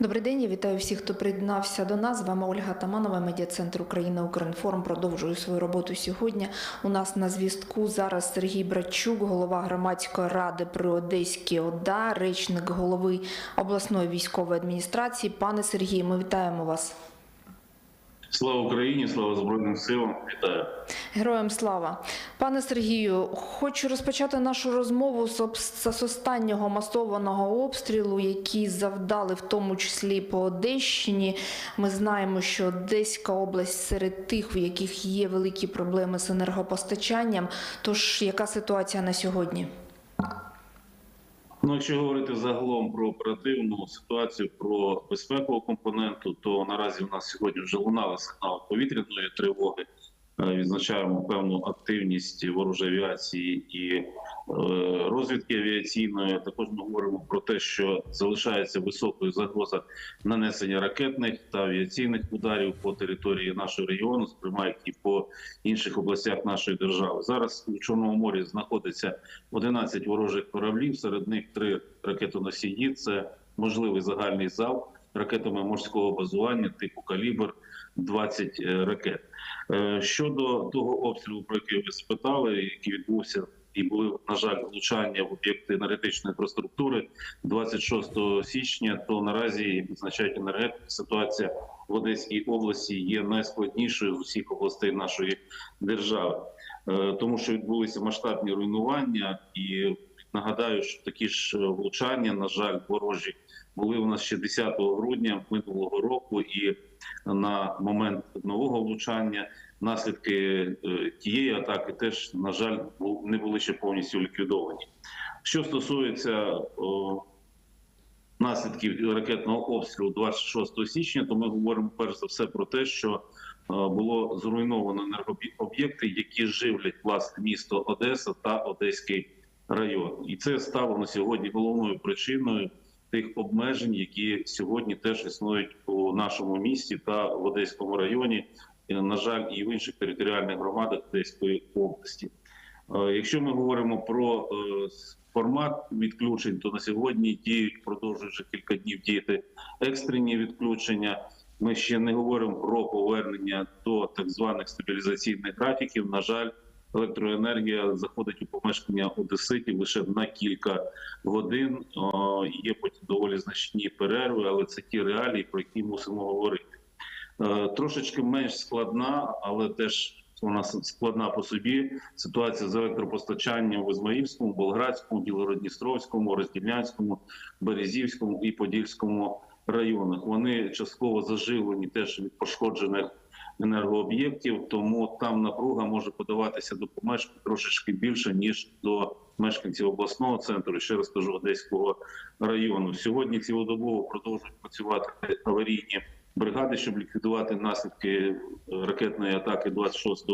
Добрий день, я вітаю всіх, хто приєднався до нас. З вами Ольга Таманова, медіа-центр України Укрінформ. Продовжую свою роботу сьогодні. У нас на зв'язку зараз Сергій Братчук, голова громадської ради при Одеській ОДА, речник голови обласної військової адміністрації. Пане Сергію, ми вітаємо вас. Слава Україні, слава Збройним силам. Вітаю. Героям слава, пане Сергію. Хочу розпочати нашу розмову з останнього масованого обстрілу, який завдали в тому числі по Одещині. Ми знаємо, що Одеська область серед тих, в яких є великі проблеми з енергопостачанням. Тож яка ситуація на сьогодні? Ну, якщо говорити загалом про оперативну ситуацію про безпекову компоненту, то наразі в нас сьогодні вже лунали сигнали повітряної тривоги. Е, Відзначаємо певну активність ворожої авіації і розвідки авіаційної. Також ми говоримо про те, що залишається високою загроза нанесення ракетних та авіаційних ударів по території нашого регіону, зокрема і по інших областях нашої держави. Зараз у Чорному морі знаходиться 11 ворожих кораблів. Серед них три ракетоносії. Це можливий загальний залп ракетами морського базування типу калібр 20 ракет. Е, Щодо того обстрілу, про який ви спитали, який відбувся. І були на жаль влучання в об'єкти енергетичної інфраструктури 26 січня. То наразі відзначають енергетики, ситуація в Одеській області є найскладнішою з усіх областей нашої держави, Е, тому що відбулися масштабні руйнування, і нагадаю, що такі ж влучання, на жаль, ворожі були у нас ще 10 грудня минулого року, і на момент нового влучання наслідки е, тієї атаки теж на жаль не були ще повністю ліквідовані. Що стосується наслідків ракетного обстрілу 26 січня, то ми говоримо перш за все про те, що е, було зруйновано енергооб'єкти, які живлять власне місто Одеса та Одеський район, і це стало на сьогодні головною причиною тих обмежень, які сьогодні теж існують у нашому місті та в Одеському районі. На жаль, і в інших територіальних громадах Одеської області. Е, Якщо ми говоримо про е, формат відключень, то на сьогодні діють продовжують вже кілька днів діяти екстрені відключення. Ми ще не говоримо про повернення до так званих стабілізаційних графіків. На жаль, електроенергія заходить у помешкання одеситів лише на кілька годин. Є потім доволі значні перерви, але це ті реалії, про які мусимо говорити. Е, Трошечки менш складна, але теж вона складна по собі. Ситуація з електропостачанням в Ізмаїльському, Болградському, Білородністровському, Роздільнянському, Березівському і Подільському районах. Вони частково заживлені теж від пошкоджених енергооб'єктів, тому там напруга може подаватися до помешкань трошечки більше ніж до мешканців обласного центру. Ще раз кажу, Одеського району. Сьогодні цілодобово продовжують працювати аварійні бригади, щоб ліквідувати наслідки е, ракетної атаки 26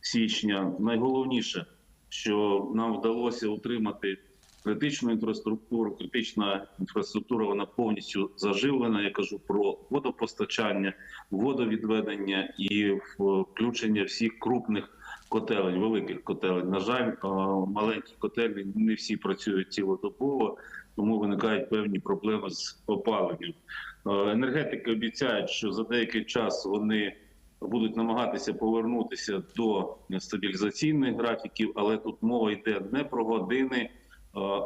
січня. Найголовніше, що нам вдалося утримати критичну інфраструктуру. Критична інфраструктура вона повністю заживлена. Я кажу про водопостачання, водовідведення і включення всіх крупних котелень, великих котелень. На жаль, е, маленькі котельні не всі працюють цілодобово, тому виникають певні проблеми з опаленням. Е, Енергетики обіцяють, що за деякий час вони будуть намагатися повернутися до стабілізаційних графіків, але тут мова йде не про години, е,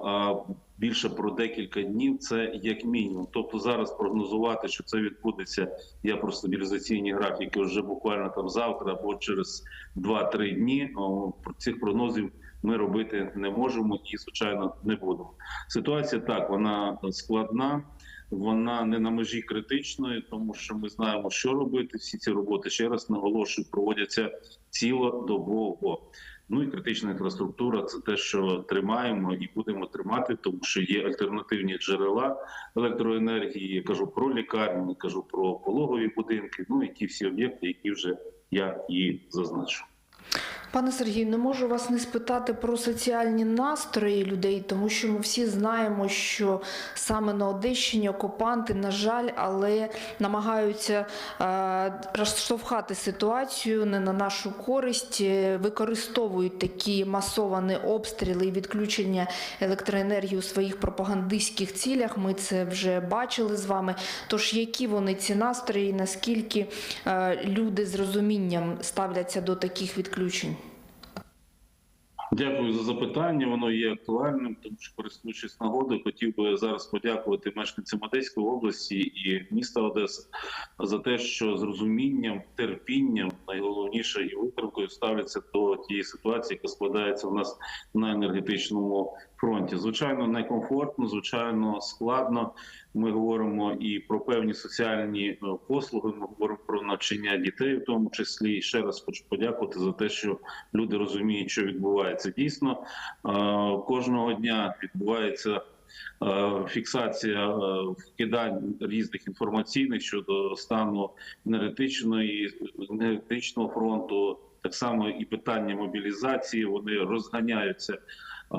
а більше про декілька днів. Це як мінімум. Тобто зараз прогнозувати, що це відбудеться. Я про стабілізаційні графіки вже буквально там завтра або через 2-3 дні. О, Про цих прогнозів ми робити не можемо і звичайно не будемо. Ситуація так вона складна. Вона не на межі критичної, тому що ми знаємо, що робити. Всі ці роботи ще раз наголошую, проводяться цілодобово. Ну і критична інфраструктура це те, що тримаємо і будемо тримати, тому що є альтернативні джерела електроенергії. Я кажу про лікарні, кажу про пологові будинки. Ну і ті всі об'єкти, які вже я і зазначив. Пане Сергію, не можу вас не спитати про соціальні настрої людей, тому що ми всі знаємо, що саме на Одещині окупанти, на жаль, але намагаються е, розштовхати ситуацію не на нашу користь, е, використовують такі масовані обстріли і відключення електроенергії у своїх пропагандистських цілях. Ми це вже бачили з вами. Тож які вони ці настрої, наскільки е, люди з розумінням ставляться до таких відключень? Дякую за запитання. Воно є актуальним, тому що користуючись нагодою, хотів би зараз подякувати мешканцям Одеської області і міста Одеса за те, що з розумінням, терпінням, найголовніше і витримкою ставляться до тієї ситуації, яка складається в нас на енергетичному фронті. Звичайно, некомфортно, звичайно, складно. Ми говоримо і про певні соціальні е, послуги. Ми говоримо про навчання дітей, в тому числі. І ще раз хочу подякувати за те, що люди розуміють, що відбувається. Дійсно, е, кожного дня відбувається. е, Фіксація вкидань різних інформаційних щодо стану енергетичної енергетичного фронту, так само і питання мобілізації. Вони розганяються е,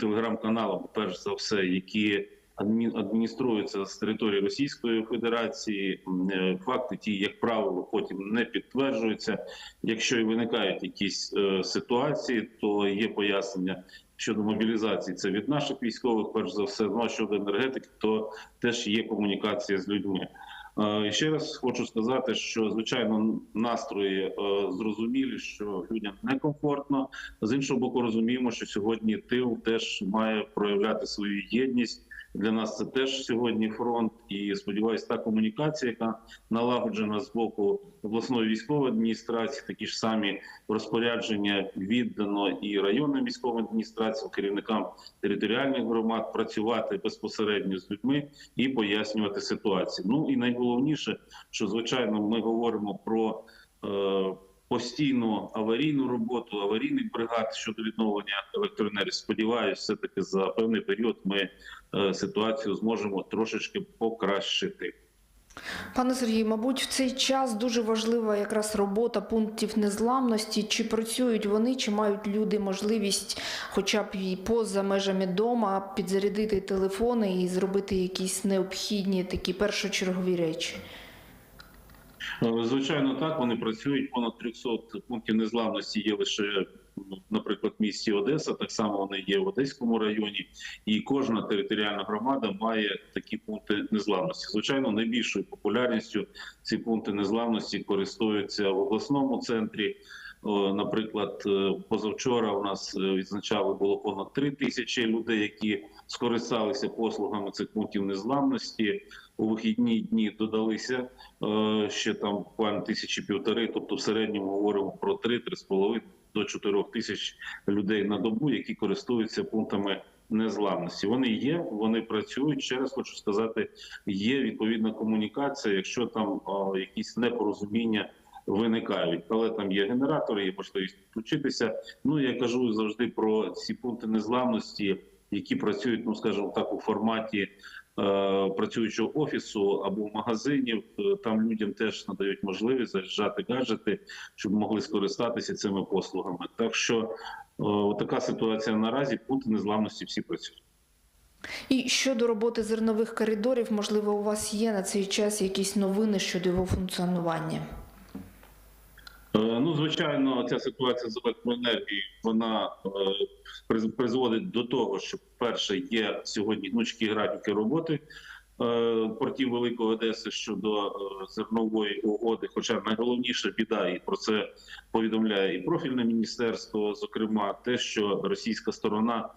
телеграм-каналами, перш за все, які адмі- адмініструються з території Російської Федерації. Е, Факти ті, як правило, потім не підтверджуються. Якщо і виникають якісь е, ситуації, то є пояснення щодо мобілізації. Це від наших військових, перш за все. Ну а щодо енергетики, то теж є комунікація з людьми. Е, і Ще раз хочу сказати, що звичайно настрої е, зрозумілі, що людям некомфортно. З іншого боку, розуміємо, що сьогодні тил теж має проявляти свою єдність. Для нас це теж сьогодні фронт, і сподіваюся, та комунікація, яка налагоджена з боку обласної військової адміністрації, такі ж самі розпорядження віддано і районним військовим адміністраціям, керівникам територіальних громад працювати безпосередньо з людьми і пояснювати ситуацію. Ну і найголовніше, що звичайно ми говоримо про. Е, Постійну аварійну роботу аварійних бригад щодо відновлення електроенергії. Сподіваюся, все таки за певний період ми е, ситуацію зможемо трошечки покращити. Пане Сергію, мабуть, в цей час дуже важлива якраз робота пунктів незламності. Чи працюють вони, чи мають люди можливість, хоча б і поза межами дома, підзарядити телефони і зробити якісь необхідні такі першочергові речі? Е, Звичайно, так вони працюють. Понад 300 пунктів незламності є лише, ну, наприклад, в місті Одеса. Так само вони є в Одеському районі, і кожна територіальна громада має такі пункти незламності. Звичайно, найбільшою популярністю ці пункти незламності користуються в обласному центрі. О, Наприклад, е, позавчора у нас е, відзначали було понад 3 тисячі людей, які скористалися послугами цих пунктів незламності. У вихідні дні додалися е, ще там буквально тисячі півтори. Тобто, в середньому говоримо про 3-3,5 до 4 тисяч людей на добу, які користуються пунктами незламності. Вони є, вони працюють. Ще раз хочу сказати, є відповідна комунікація. Якщо там е, якісь непорозуміння виникають, але там є генератори, є можливість включитися. Ну я кажу завжди про ці пункти незламності, які працюють, ну скажімо так, у форматі. е, Працюючого офісу або магазинів Е, там людям теж надають можливість заряджати гаджети, щоб могли скористатися цими послугами. Так що е, така ситуація наразі пункти незламності всі працюють. І щодо роботи зернових коридорів, можливо, у вас є на цей час якісь новини щодо його функціонування? Е, Ну, звичайно, ця ситуація з електроенергією вона е, приз- призводить до того, що перше є сьогодні гнучкі графіки роботи е, портів Великої Одеси щодо е, зернової угоди. Хоча найголовніша біда, і про це повідомляє і профільне міністерство, зокрема, те, що російська сторона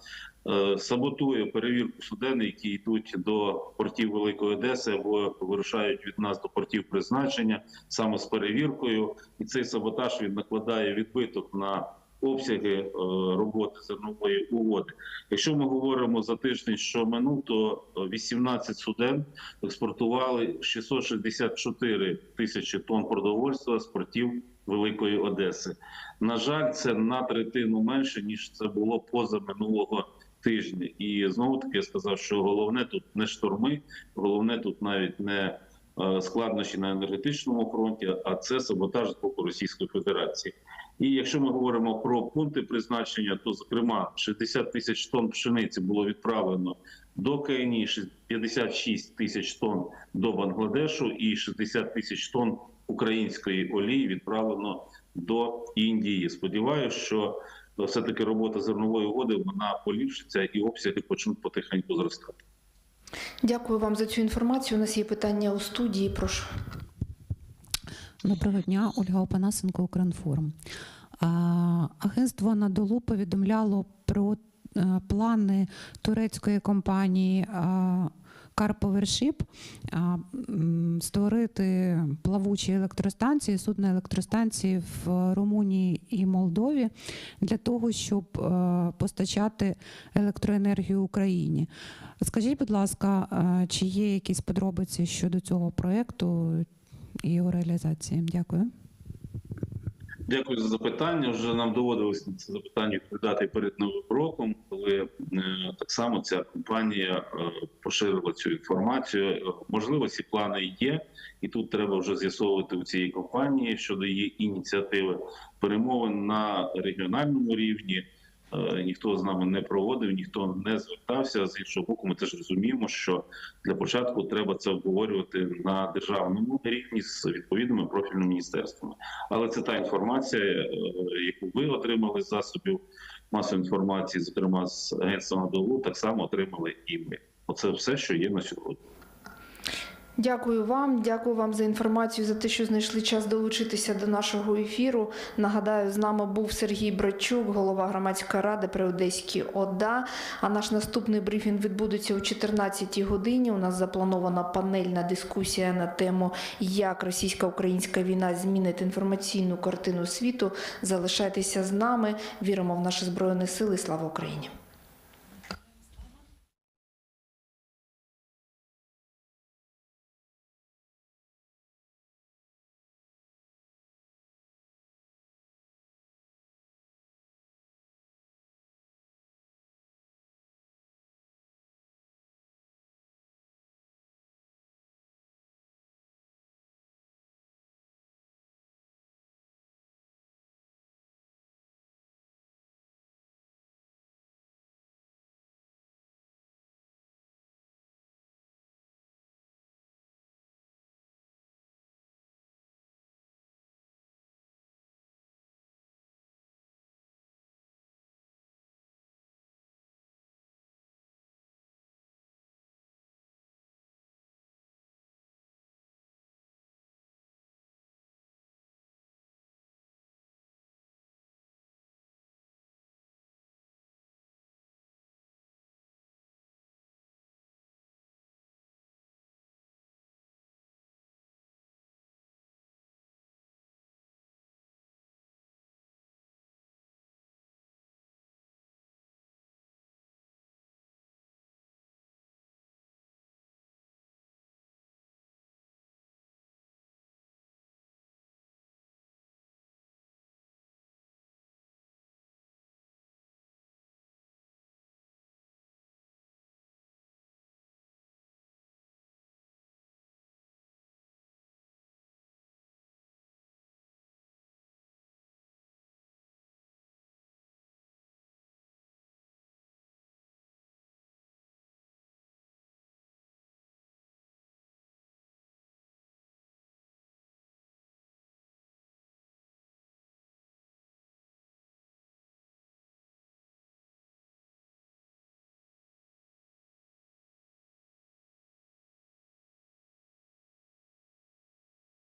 саботує перевірку суден, які йдуть до портів Великої Одеси або вирушають від нас до портів призначення саме з перевіркою, і цей саботаж він накладає відбиток на обсяги е, роботи зернової угоди. Якщо ми говоримо за тиждень, що минув, то е, 18 суден експортували 664 тисячі тонн продовольства з портів Великої Одеси. На жаль, це на третину менше ніж це було поза минулого тижня. І знову таки я сказав, що головне тут не шторми, головне тут навіть не е, складнощі на енергетичному фронті, а це саботаж з боку Російської Федерації. І якщо ми говоримо про пункти призначення, то зокрема 60 тисяч тонн пшениці було відправлено до КНІ, 56 тисяч тонн до Бангладешу і 60 тисяч тонн української олії відправлено до Індії. Сподіваюся, що все таки робота зернової угоди вона поліпшиться і обсяги почнуть потихеньку зростати. Дякую вам за цю інформацію. У нас є питання у студії. Прошу. Доброго дня, Ольга Опанасенко, Укрінформ. А, Агентство Надолу повідомляло про е, плани турецької компанії а, створити плавучі електростанції, судна електростанції в Румунії і Молдові для того, щоб е, постачати електроенергію Україні. Скажіть, будь ласка, е, чи є якісь подробиці щодо цього проєкту? і його реалізації. Дякую. Дякую за запитання. Вже нам доводилось на це запитання відповідати перед новим роком, коли е, так само ця компанія е, поширила цю інформацію. Е, Можливо, ці плани є, і тут треба вже з'ясовувати у цієї компанії щодо її ініціативи перемовин на регіональному рівні. Е, Ніхто з нами не проводив, ніхто не звертався. З іншого боку, ми теж розуміємо, що для початку треба це обговорювати на державному рівні з відповідними профільними міністерствами. Але це та інформація, е, яку ви отримали з засобів масової інформації, зокрема з агентства надолу, так само отримали і ми. Оце все, що є на сьогодні. Дякую вам, дякую вам за інформацію, за те, що знайшли час долучитися до нашого ефіру. Нагадаю, з нами був Сергій Братчук, голова громадської ради при Одеській ОДА. А наш наступний брифінг відбудеться о 14 годині. У нас запланована панельна дискусія на тему, як російсько-українська війна змінить інформаційну картину світу. Залишайтеся з нами. Віримо в наші збройні сили. Слава Україні!